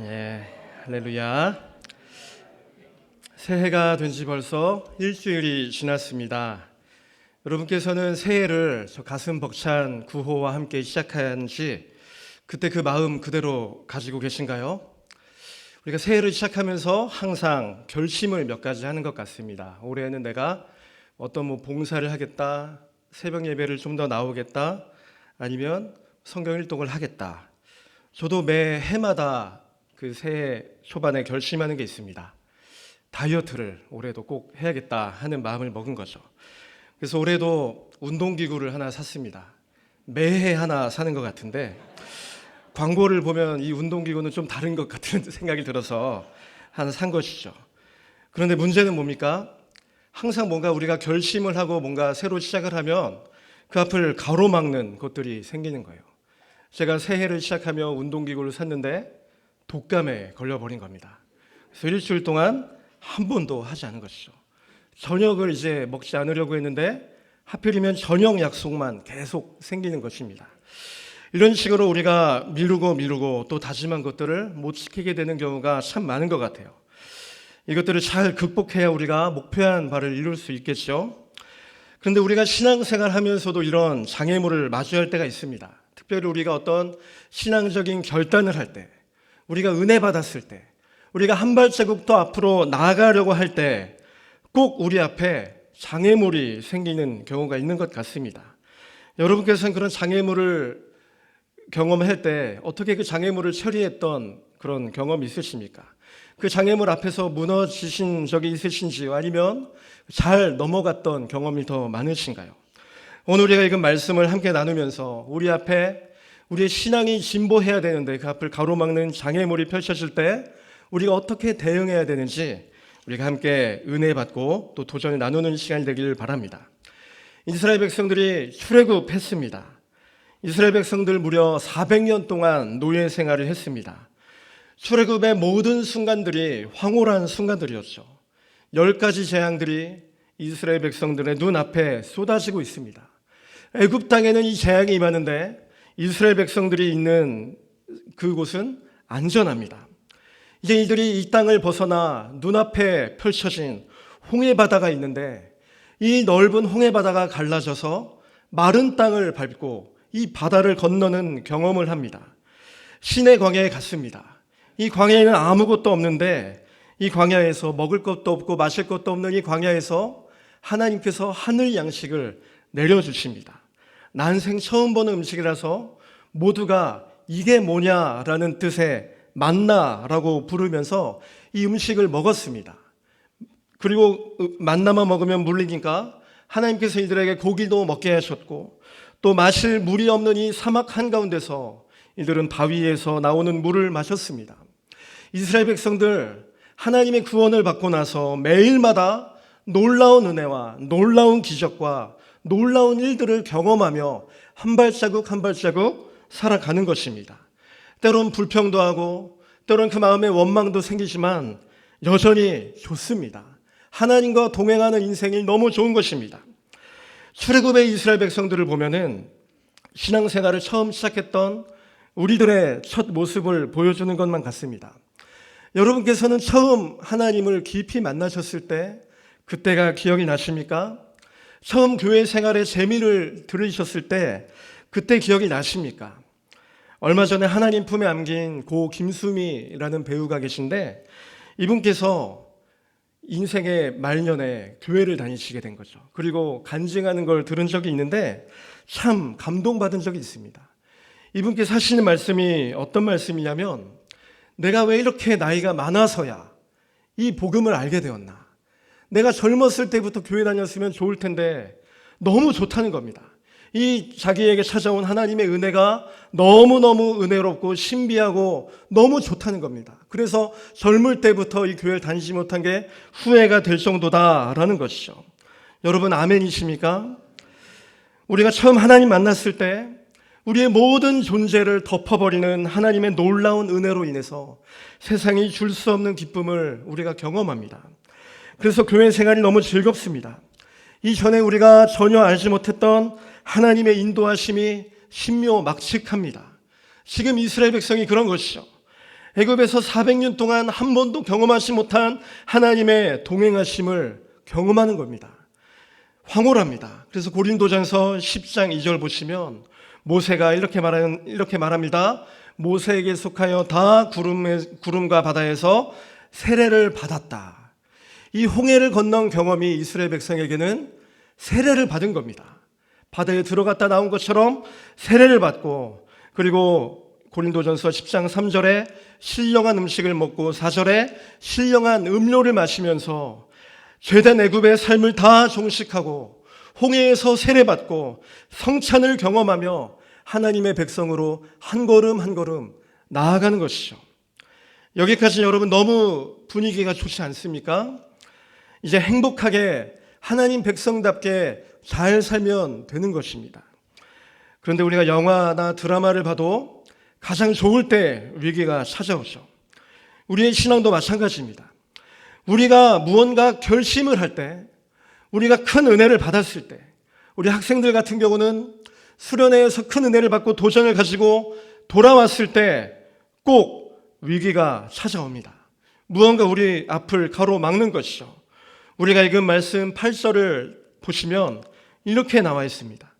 예, 할렐루야. 새해가 된 지 벌써 일주일이 지났습니다. 여러분께서는 새해를 저 가슴 벅찬 구호와 함께 시작한 지 그때 그 마음 그대로 가지고 계신가요? 우리가 새해를 시작하면서 항상 결심을 몇 가지 하는 것 같습니다. 올해는 내가 어떤 뭐 봉사를 하겠다, 새벽 예배를 좀 더 나오겠다, 아니면 성경 일독을 하겠다. 저도 매 해마다 그 새해 초반에 결심하는 게 있습니다. 다이어트를 올해도 꼭 해야겠다 하는 마음을 먹은 거죠. 그래서 올해도 운동기구를 하나 샀습니다. 매해 하나 사는 것 같은데 광고를 보면 이 운동기구는 좀 다른 것 같은 생각이 들어서 하나 산 것이죠. 그런데 문제는 뭡니까? 항상 뭔가 우리가 결심을 하고 뭔가 새로 시작을 하면 그 앞을 가로막는 것들이 생기는 거예요. 제가 새해를 시작하며 운동기구를 샀는데 독감에 걸려버린 겁니다. 그래서 일주일 동안 한 번도 하지 않은 것이죠. 저녁을 이제 먹지 않으려고 했는데 하필이면 저녁 약속만 계속 생기는 것입니다. 이런 식으로 우리가 미루고 미루고 또 다짐한 것들을 못 지키게 되는 경우가 참 많은 것 같아요. 이것들을 잘 극복해야 우리가 목표한 바를 이룰 수 있겠죠. 그런데 우리가 신앙생활 하면서도 이런 장애물을 마주할 때가 있습니다. 특별히 우리가 어떤 신앙적인 결단을 할 때, 우리가 은혜 받았을 때, 우리가 한 발자국 더 앞으로 나아가려고 할 때 꼭 우리 앞에 장애물이 생기는 경우가 있는 것 같습니다. 여러분께서는 그런 장애물을 경험할 때 어떻게 그 장애물을 처리했던 그런 경험이 있으십니까? 그 장애물 앞에서 무너지신 적이 있으신지요? 아니면 잘 넘어갔던 경험이 더 많으신가요? 오늘 우리가 읽은 말씀을 함께 나누면서 우리 앞에 우리의 신앙이 진보해야 되는데 그 앞을 가로막는 장애물이 펼쳐질 때 우리가 어떻게 대응해야 되는지 우리가 함께 은혜 받고 또 도전을 나누는 시간이 되기를 바랍니다. 이스라엘 백성들이 출애굽했습니다. 이스라엘 백성들 무려 400년 동안 노예 생활을 했습니다. 출애굽의 모든 순간들이 황홀한 순간들이었죠. 열 가지 재앙들이 이스라엘 백성들의 눈앞에 쏟아지고 있습니다. 애굽 땅에는 이 재앙이 임하는데 이스라엘 백성들이 있는 그곳은 안전합니다. 이제 이들이 이 땅을 벗어나 눈앞에 펼쳐진 홍해 바다가 있는데 이 넓은 홍해 바다가 갈라져서 마른 땅을 밟고 이 바다를 건너는 경험을 합니다. 신의 광야에 갔습니다. 이 광야에는 아무것도 없는데 이 광야에서 먹을 것도 없고 마실 것도 없는 이 광야에서 하나님께서 하늘 양식을 내려주십니다. 난생 처음 보는 음식이라서 모두가 이게 뭐냐라는 뜻의 만나라고 부르면서 이 음식을 먹었습니다. 그리고 만나만 먹으면 물리니까 하나님께서 이들에게 고기도 먹게 하셨고 또 마실 물이 없는 이 사막 한가운데서 이들은 바위에서 나오는 물을 마셨습니다. 이스라엘 백성들 하나님의 구원을 받고 나서 매일마다 놀라운 은혜와 놀라운 기적과 놀라운 일들을 경험하며 한 발자국 한 발자국 살아가는 것입니다. 때론 불평도 하고 때론 그 마음에 원망도 생기지만 여전히 좋습니다. 하나님과 동행하는 인생이 너무 좋은 것입니다. 출애굽의 이스라엘 백성들을 보면은 신앙생활을 처음 시작했던 우리들의 첫 모습을 보여주는 것만 같습니다. 여러분께서는 처음 하나님을 깊이 만나셨을 때 그때가 기억이 나십니까? 처음 교회 생활의 재미를 들으셨을 때 그때 기억이 나십니까? 얼마 전에 하나님 품에 안긴 고 김수미라는 배우가 계신데 이분께서 인생의 말년에 교회를 다니시게 된 거죠. 그리고 간증하는 걸 들은 적이 있는데 참 감동받은 적이 있습니다. 이분께서 하시는 말씀이 어떤 말씀이냐면 내가 왜 이렇게 나이가 많아서야 이 복음을 알게 되었나? 내가 젊었을 때부터 교회 다녔으면 좋을 텐데 너무 좋다는 겁니다. 이 자기에게 찾아온 하나님의 은혜가 너무너무 은혜롭고 신비하고 너무 좋다는 겁니다. 그래서 젊을 때부터 이 교회를 다니지 못한 게 후회가 될 정도다라는 것이죠. 여러분 아멘이십니까? 우리가 처음 하나님 만났을 때 우리의 모든 존재를 덮어버리는 하나님의 놀라운 은혜로 인해서 세상이 줄 수 없는 기쁨을 우리가 경험합니다. 그래서 교회 생활이 너무 즐겁습니다. 이전에 우리가 전혀 알지 못했던 하나님의 인도하심이 신묘막측합니다. 지금 이스라엘 백성이 그런 것이죠. 애굽에서 400년 동안 한 번도 경험하지 못한 하나님의 동행하심을 경험하는 겁니다. 황홀합니다. 그래서 고린도전서 10장 2절 보시면 모세가 이렇게 말하는 이렇게 말합니다. 모세에게 속하여 다 구름의, 구름과 바다에서 세례를 받았다. 이 홍해를 건넌 경험이 이스라엘 백성에게는 세례를 받은 겁니다. 바다에 들어갔다 나온 것처럼 세례를 받고 그리고 고린도전서 10장 3절에 신령한 음식을 먹고 4절에 신령한 음료를 마시면서 죄된 애굽의 삶을 다 종식하고 홍해에서 세례받고 성찬을 경험하며 하나님의 백성으로 한 걸음 한 걸음 나아가는 것이죠. 여기까지 여러분 너무 분위기가 좋지 않습니까? 이제 행복하게 하나님 백성답게 잘 살면 되는 것입니다. 그런데 우리가 영화나 드라마를 봐도 가장 좋을 때 위기가 찾아오죠. 우리의 신앙도 마찬가지입니다. 우리가 무언가 결심을 할 때, 우리가 큰 은혜를 받았을 때, 우리 학생들 같은 경우는 수련회에서 큰 은혜를 받고 도전을 가지고 돌아왔을 때 꼭 위기가 찾아옵니다. 무언가 우리 앞을 가로막는 것이죠. 우리가 읽은 말씀 8절을 보시면 이렇게 나와 있습니다.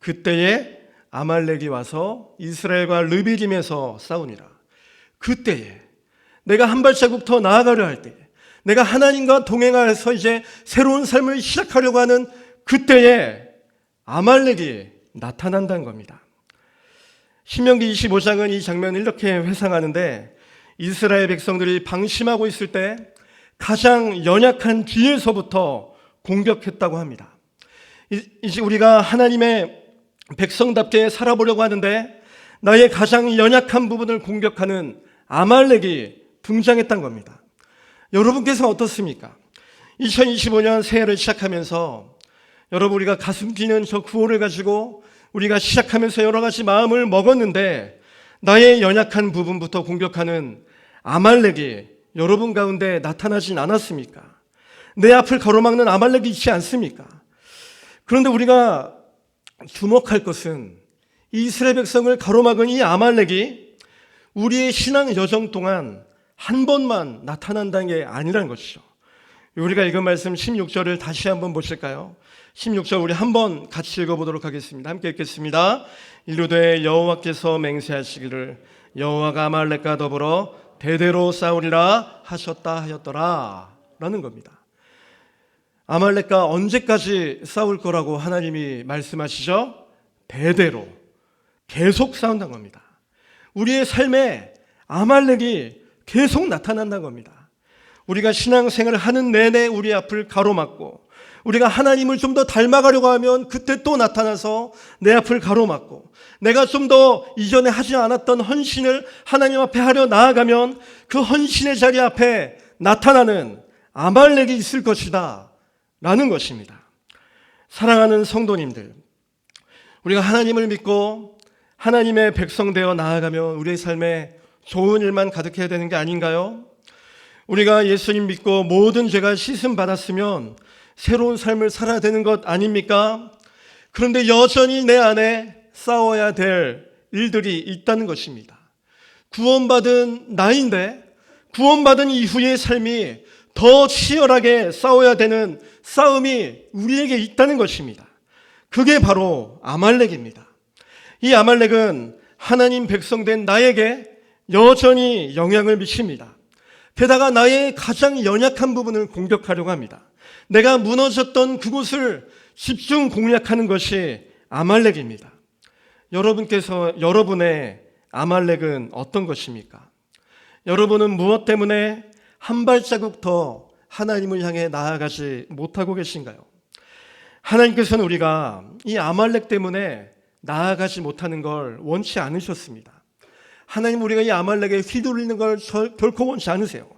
그때에 아말렉이 와서 이스라엘과 르비딤에서 싸우니라. 그때에 내가 한 발자국 더 나아가려 할 때, 내가 하나님과 동행하여서 이제 새로운 삶을 시작하려고 하는 그때에 아말렉이 나타난다는 겁니다. 신명기 25장은 이 장면을 이렇게 회상하는데 이스라엘 백성들이 방심하고 있을 때 가장 연약한 뒤에서부터 공격했다고 합니다. 이제 우리가 하나님의 백성답게 살아보려고 하는데 나의 가장 연약한 부분을 공격하는 아말렉이 등장했던 겁니다. 여러분께서 어떻습니까? 2025년 새해를 시작하면서 여러분 우리가 가슴 뛰는 저 구호를 가지고 우리가 시작하면서 여러 가지 마음을 먹었는데 나의 연약한 부분부터 공격하는 아말렉이 여러분 가운데 나타나진 않았습니까? 내 앞을 가로막는 아말렉이 있지 않습니까? 그런데 우리가 주목할 것은 이스라엘 백성을 가로막은 이 아말렉이 우리의 신앙 여정 동안 한 번만 나타난다는 게 아니라는 것이죠. 우리가 읽은 말씀 16절을 다시 한번 보실까요? 16절 우리 한번 같이 읽어보도록 하겠습니다. 함께 읽겠습니다. 일루되 여호와께서 맹세하시기를 여호와가 아말렉과 더불어 대대로 싸우리라 하셨다 하였더라 라는 겁니다. 아말렉과 언제까지 싸울 거라고 하나님이 말씀하시죠? 대대로 계속 싸운다는 겁니다. 우리의 삶에 아말렉이 계속 나타난다는 겁니다. 우리가 신앙생활을 하는 내내 우리 앞을 가로막고 우리가 하나님을 좀 더 닮아가려고 하면 그때 또 나타나서 내 앞을 가로막고 내가 좀 더 이전에 하지 않았던 헌신을 하나님 앞에 하려 나아가면 그 헌신의 자리 앞에 나타나는 아말렉이 있을 것이다 라는 것입니다. 사랑하는 성도님들 우리가 하나님을 믿고 하나님의 백성 되어 나아가며 우리의 삶에 좋은 일만 가득해야 되는 게 아닌가요? 우리가 예수님 믿고 모든 죄가 씻음 받았으면 새로운 삶을 살아야 되는 것 아닙니까? 그런데 여전히 내 안에 싸워야 될 일들이 있다는 것입니다. 구원받은 나인데 구원받은 이후의 삶이 더 치열하게 싸워야 되는 싸움이 우리에게 있다는 것입니다. 그게 바로 아말렉입니다. 이 아말렉은 하나님 백성된 나에게 여전히 영향을 미칩니다. 게다가 나의 가장 연약한 부분을 공격하려고 합니다. 내가 무너졌던 그곳을 집중 공략하는 것이 아말렉입니다. 여러분께서 여러분의 아말렉은 어떤 것입니까? 여러분은 무엇 때문에 한 발자국 더 하나님을 향해 나아가지 못하고 계신가요? 하나님께서는 우리가 이 아말렉 때문에 나아가지 못하는 걸 원치 않으셨습니다. 하나님 우리가 이 아말렉에 휘둘리는 걸 결코 원치 않으세요.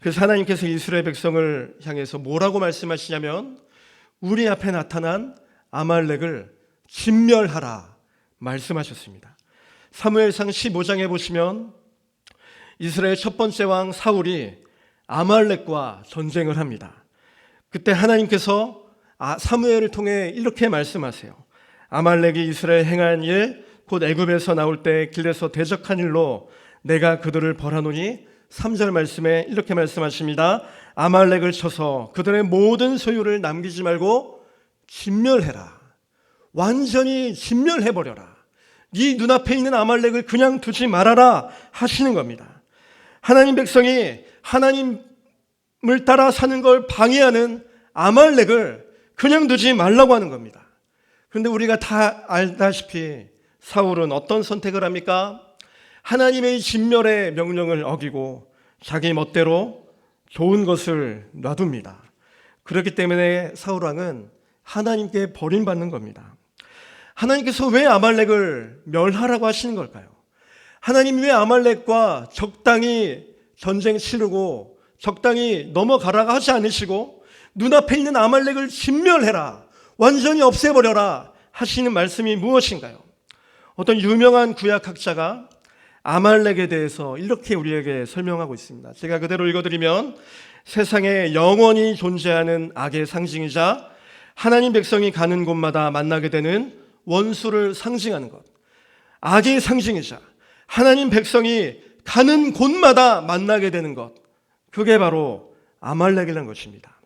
그래서 하나님께서 이스라엘 백성을 향해서 뭐라고 말씀하시냐면 우리 앞에 나타난 아말렉을 진멸하라 말씀하셨습니다. 사무엘상 15장에 보시면 이스라엘 첫 번째 왕 사울이 아말렉과 전쟁을 합니다. 그때 하나님께서 아, 사무엘을 통해 이렇게 말씀하세요. 아말렉이 이스라엘 행한 일, 곧 애굽에서 나올 때 길에서 대적한 일로 내가 그들을 벌하노니 3절 말씀에 이렇게 말씀하십니다. 아말렉을 쳐서 그들의 모든 소유를 남기지 말고 진멸해라. 완전히 진멸해버려라. 네 눈앞에 있는 아말렉을 그냥 두지 말아라 하시는 겁니다. 하나님 백성이 하나님을 따라 사는 걸 방해하는 아말렉을 그냥 두지 말라고 하는 겁니다. 그런데 우리가 다 알다시피 사울은 어떤 선택을 합니까? 하나님의 진멸의 명령을 어기고 자기 멋대로 좋은 것을 놔둡니다. 그렇기 때문에 사울 왕은 하나님께 버림받는 겁니다. 하나님께서 왜 아말렉을 멸하라고 하시는 걸까요? 하나님 왜 아말렉과 적당히 전쟁 치르고 적당히 넘어가라고 하지 않으시고 눈앞에 있는 아말렉을 진멸해라 완전히 없애버려라 하시는 말씀이 무엇인가요? 어떤 유명한 구약학자가 아말렉에 대해서 이렇게 우리에게 설명하고 있습니다. 제가 그대로 읽어드리면 세상에 영원히 존재하는 악의 상징이자 하나님 백성이 가는 곳마다 만나게 되는 원수를 상징하는 것. 악의 상징이자 하나님 백성이 가는 곳마다 만나게 되는 것. 그게 바로 아말렉이라는 것입니다.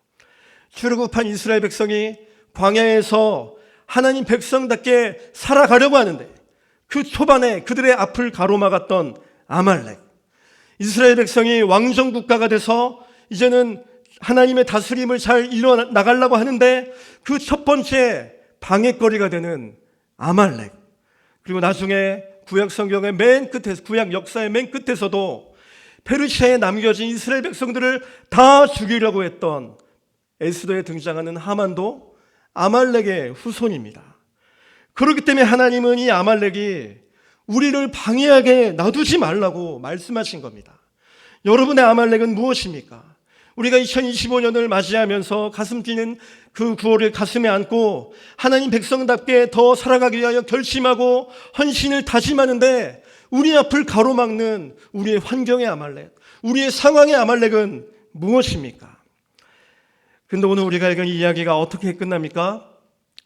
출애굽한 이스라엘 백성이 광야에서 하나님 백성답게 살아가려고 하는데 그 초반에 그들의 앞을 가로막았던 아말렉. 이스라엘 백성이 왕정 국가가 돼서 이제는 하나님의 다스림을 잘 이뤄 나가려고 하는데 그 첫 번째 방해거리가 되는 아말렉. 그리고 나중에 구약 성경의 맨 끝에서 구약 역사의 맨 끝에서도 페르시아에 남겨진 이스라엘 백성들을 다 죽이려고 했던 에스더에 등장하는 하만도 아말렉의 후손입니다. 그렇기 때문에 하나님은 이 아말렉이 우리를 방해하게 놔두지 말라고 말씀하신 겁니다. 여러분의 아말렉은 무엇입니까? 우리가 2025년을 맞이하면서 가슴 뛰는 그 구호를 가슴에 안고 하나님 백성답게 더 살아가기 위하여 결심하고 헌신을 다짐하는데 우리 앞을 가로막는 우리의 환경의 아말렉, 우리의 상황의 아말렉은 무엇입니까? 근데 오늘 우리가 읽은 이 이야기가 어떻게 끝납니까?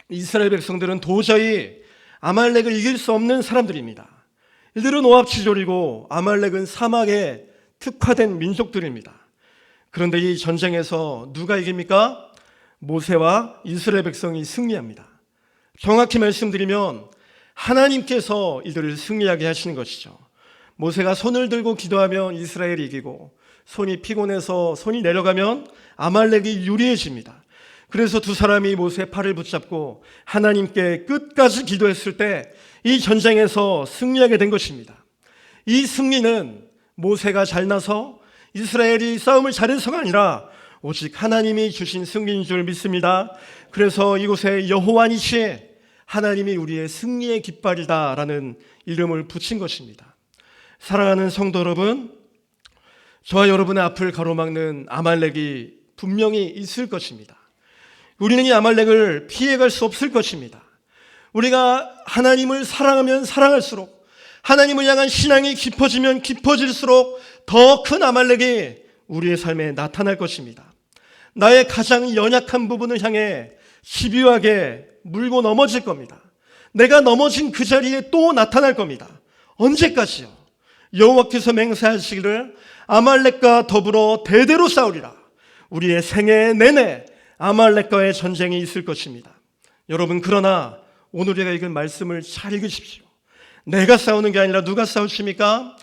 이스라엘 백성들은 도저히 아말렉을 이길 수 없는 사람들입니다. 이들은 오합지졸이고 아말렉은 사막에 특화된 민족들입니다. 그런데 이 전쟁에서 누가 이깁니까? 모세와 이스라엘 백성이 승리합니다. 정확히 말씀드리면 하나님께서 이들을 승리하게 하시는 것이죠. 모세가 손을 들고 기도하면 이스라엘이 이기고 손이 피곤해서 손이 내려가면 아말렉이 유리해집니다. 그래서 두 사람이 모세의 팔을 붙잡고 하나님께 끝까지 기도했을 때 이 전쟁에서 승리하게 된 것입니다. 이 승리는 모세가 잘나서 이스라엘이 싸움을 잘해서가 아니라 오직 하나님이 주신 승리인 줄 믿습니다. 그래서 이곳에 여호와니시 하나님이 우리의 승리의 깃발이다라는 이름을 붙인 것입니다. 사랑하는 성도 여러분, 저와 여러분의 앞을 가로막는 아말렉이 분명히 있을 것입니다. 우리는 이 아말렉을 피해갈 수 없을 것입니다. 우리가 하나님을 사랑하면 사랑할수록 하나님을 향한 신앙이 깊어지면 깊어질수록 더 큰 아말렉이 우리의 삶에 나타날 것입니다. 나의 가장 연약한 부분을 향해 집요하게 물고 넘어질 겁니다. 내가 넘어진 그 자리에 또 나타날 겁니다. 언제까지요? 여호와께서 맹세하시기를 아말렉과 더불어 대대로 싸우리라. 우리의 생애 내내 아말렉과의 전쟁이 있을 것입니다. 여러분 그러나 오늘 우리가 읽은 말씀을 잘 읽으십시오. 내가 싸우는 게 아니라 누가 싸우십니까?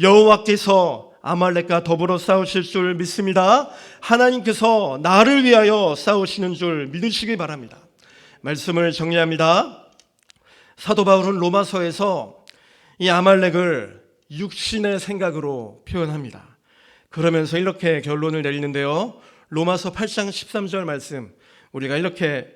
여호와께서 아말렉과 더불어 싸우실 줄 믿습니다. 하나님께서 나를 위하여 싸우시는 줄 믿으시기 바랍니다. 말씀을 정리합니다. 사도 바울은 로마서에서 이 아말렉을 육신의 생각으로 표현합니다. 그러면서 이렇게 결론을 내리는데요. 로마서 8장 13절 말씀 우리가 이렇게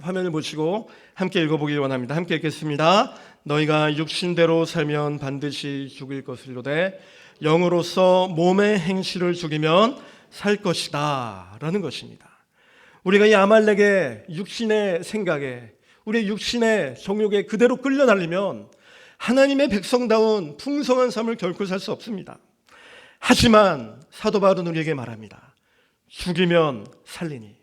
화면을 보시고 함께 읽어보기 원합니다. 함께 읽겠습니다. 너희가 육신대로 살면 반드시 죽을 것을로되 영으로서 몸의 행실을 죽이면 살 것이다 라는 것입니다. 우리가 이 아말렉의 육신의 생각에 우리의 육신의 정욕에 그대로 끌려날리면 하나님의 백성다운 풍성한 삶을 결코 살 수 없습니다. 하지만 사도 바울은 우리에게 말합니다. 죽이면 살리니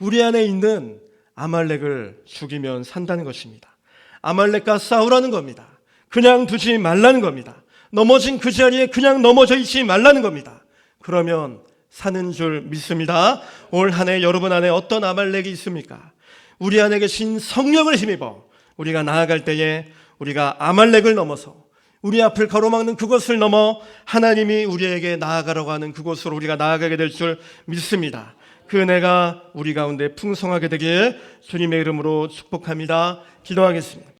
우리 안에 있는 아말렉을 죽이면 산다는 것입니다. 아말렉과 싸우라는 겁니다. 그냥 두지 말라는 겁니다. 넘어진 그 자리에 그냥 넘어져 있지 말라는 겁니다. 그러면 사는 줄 믿습니다. 올 한 해 여러분 안에 어떤 아말렉이 있습니까? 우리 안에 계신 성령을 힘입어 우리가 나아갈 때에 우리가 아말렉을 넘어서 우리 앞을 가로막는 그것을 넘어 하나님이 우리에게 나아가라고 하는 그곳으로 우리가 나아가게 될 줄 믿습니다. 그 은혜가 우리 가운데 풍성하게 되길 주님의 이름으로 축복합니다. 기도하겠습니다.